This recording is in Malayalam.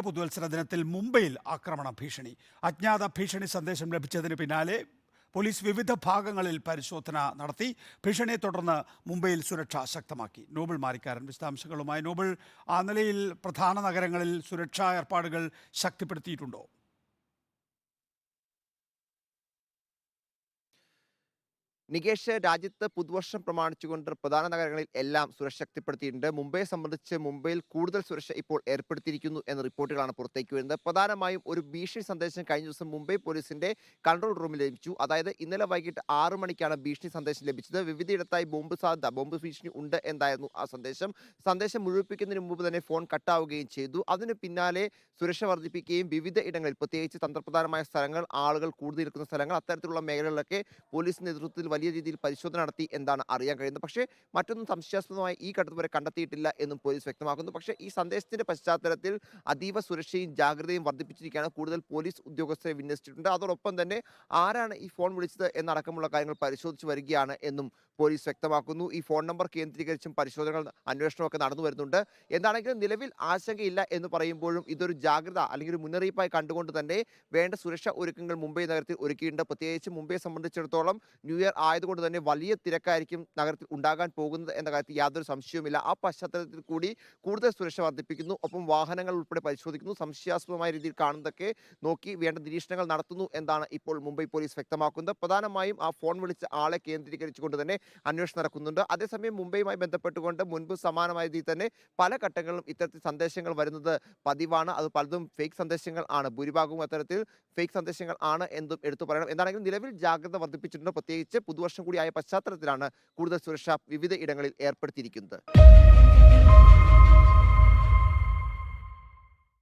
പുതുവത്സര ദിനത്തിൽ മുംബൈയിൽ ആക്രമണ ഭീഷണി. അജ്ഞാത ഭീഷണി സന്ദേശം ലഭിച്ചതിന് പിന്നാലെ പോലീസ് വിവിധ ഭാഗങ്ങളിൽ പരിശോധന നടത്തി. ഭീഷണിയെ തുടർന്ന് മുംബൈയിൽ സുരക്ഷ ശക്തമാക്കി. നോബിൾ മാരിക്കാരൻ വിശദാംശങ്ങളുമായി. നോബിൾ ആ നിലയിൽ പ്രധാന നഗരങ്ങളിൽ സുരക്ഷാ ഏർപ്പാടുകൾ ശക്തിപ്പെടുത്തിയിട്ടുണ്ടോ? നികേഷ് രാജ്യത്ത് പുതുവർഷം പ്രമാണിച്ചുകൊണ്ട് പ്രധാന നഗരങ്ങളിൽ എല്ലാം സുരക്ഷ ശക്തിപ്പെടുത്തിയിട്ടുണ്ട് മുംബൈയെ സംബന്ധിച്ച് മുംബൈയിൽ കൂടുതൽ സുരക്ഷ ഇപ്പോൾ ഏർപ്പെടുത്തിയിരിക്കുന്നു എന്ന റിപ്പോർട്ടുകളാണ് പുറത്തേക്ക് വരുന്നത്. പ്രധാനമായും ഒരു ഭീഷണി സന്ദേശം കഴിഞ്ഞ ദിവസം മുംബൈ പോലീസിന്റെ കൺട്രോൾ റൂമിൽ ലഭിച്ചു. അതായത് ഇന്നലെ വൈകിട്ട് ആറു മണിക്കാണ് ഭീഷണി സന്ദേശം ലഭിച്ചത്. വിവിധയിടത്തായി ബോംബ് സാധ്യത ബോംബ് ഭീഷണി ഉണ്ട് എന്നായിരുന്നു ആ സന്ദേശം. സന്ദേശം മുഴുവിപ്പിക്കുന്നതിന് മുമ്പ് തന്നെ ഫോൺ കട്ടാവുകയും ചെയ്തു. അതിന് പിന്നാലെ സുരക്ഷ വർദ്ധിപ്പിക്കുകയും വിവിധ ഇടങ്ങളിൽ പ്രത്യേകിച്ച് തന്ത്രപ്രധാനമായ സ്ഥലങ്ങൾ ആളുകൾ കൂടുതൽ നിൽക്കുന്ന സ്ഥലങ്ങൾ അത്തരത്തിലുള്ള മേഖലകളിലൊക്കെ പോലീസ് നേതൃത്വത്തിൽ വലിയ രീതിയിൽ പരിശോധന നടത്തി എന്താണ് അറിയാൻ കഴിയുന്നത്. പക്ഷേ മറ്റൊന്നും സംശയാസ്പദമായി ഈ ഘട്ടത്തിൽ വരെ കണ്ടെത്തിയിട്ടില്ല എന്നും പോലീസ് വ്യക്തമാക്കുന്നു. പക്ഷേ ഈ സന്ദേശത്തിന്റെ പശ്ചാത്തലത്തിൽ അതീവ സുരക്ഷയും ജാഗ്രതയും വർദ്ധിപ്പിച്ചിരിക്കുകയാണ്. കൂടുതൽ പോലീസ് ഉദ്യോഗസ്ഥരെ വിന്യസിച്ചിട്ടുണ്ട്. അതോടൊപ്പം തന്നെ ആരാണ് ഈ ഫോൺ വിളിച്ചത് എന്നടക്കമുള്ള കാര്യങ്ങൾ പരിശോധിച്ചു വരികയാണ് എന്നും പോലീസ് വ്യക്തമാക്കുന്നു. ഈ ഫോൺ നമ്പർ കേന്ദ്രീകരിച്ചും പരിശോധനകൾ അന്വേഷണമൊക്കെ നടന്നു വരുന്നുണ്ട്. എന്താണെങ്കിലും നിലവിൽ ആശങ്കയില്ല എന്ന് പറയുമ്പോഴും ഇതൊരു ജാഗ്രത അല്ലെങ്കിൽ ഒരു മുന്നറിയിപ്പായി കണ്ടുകൊണ്ട് തന്നെ വേണ്ട സുരക്ഷാ ഒരുക്കങ്ങൾ മുംബൈ നഗരത്തിൽ ഒരുക്കിയിട്ടുണ്ട്. പ്രത്യേകിച്ച് മുംബൈയെ സംബന്ധിച്ചിടത്തോളം ന്യൂ ഇയർ ആയതുകൊണ്ട് തന്നെ വലിയ തിരക്കായിരിക്കും നഗരത്തിൽ ഉണ്ടാകാൻ പോകുന്നത് എന്ന കാര്യത്തിൽ യാതൊരു സംശയവുമില്ല. ആ പശ്ചാത്തലത്തിൽ കൂടി കൂടുതൽ സുരക്ഷ വർദ്ധിപ്പിക്കുന്നു. ഒപ്പം വാഹനങ്ങൾ ഉൾപ്പെടെ പരിശോധിക്കുന്നു. സംശയാസ്പദമായ രീതിയിൽ കാണുന്നതൊക്കെ നോക്കി വേണ്ട നിരീക്ഷണങ്ങൾ നടത്തുന്നു എന്നാണ് ഇപ്പോൾ മുംബൈ പോലീസ് വ്യക്തമാക്കുന്നത്. പ്രധാനമായും ആ ഫോൺ വിളിച്ച ആളെ കേന്ദ്രീകരിച്ചുകൊണ്ട് തന്നെ അന്വേഷണം നടക്കുന്നുണ്ട്. അതേസമയം മുംബൈയുമായി ബന്ധപ്പെട്ടുകൊണ്ട് മുൻപ് സമാനമായ രീതിയിൽ തന്നെ പല ഘട്ടങ്ങളിലും ഇത്തരത്തിൽ സന്ദേശങ്ങൾ വരുന്നത് പതിവാണ്. അത് പലതും ഫേക്ക് സന്ദേശങ്ങൾ ആണ്. ഭൂരിഭാഗവും അത്തരത്തിൽ ഫേക്ക് സന്ദേശങ്ങൾ ആണ് എന്നും എടുത്തു പറയണം. എന്താണെങ്കിലും നിലവിൽ ജാഗ്രത വർദ്ധിപ്പിച്ചിട്ടുണ്ട്. പ്രത്യേകിച്ച് പുതുവർഷം കൂടി ആയ പശ്ചാത്തലത്തിലാണ് കൂടുതൽ സുരക്ഷ വിവിധ ഇടങ്ങളിൽ ഏർപ്പെടുത്തിയിരിക്കുന്നത്.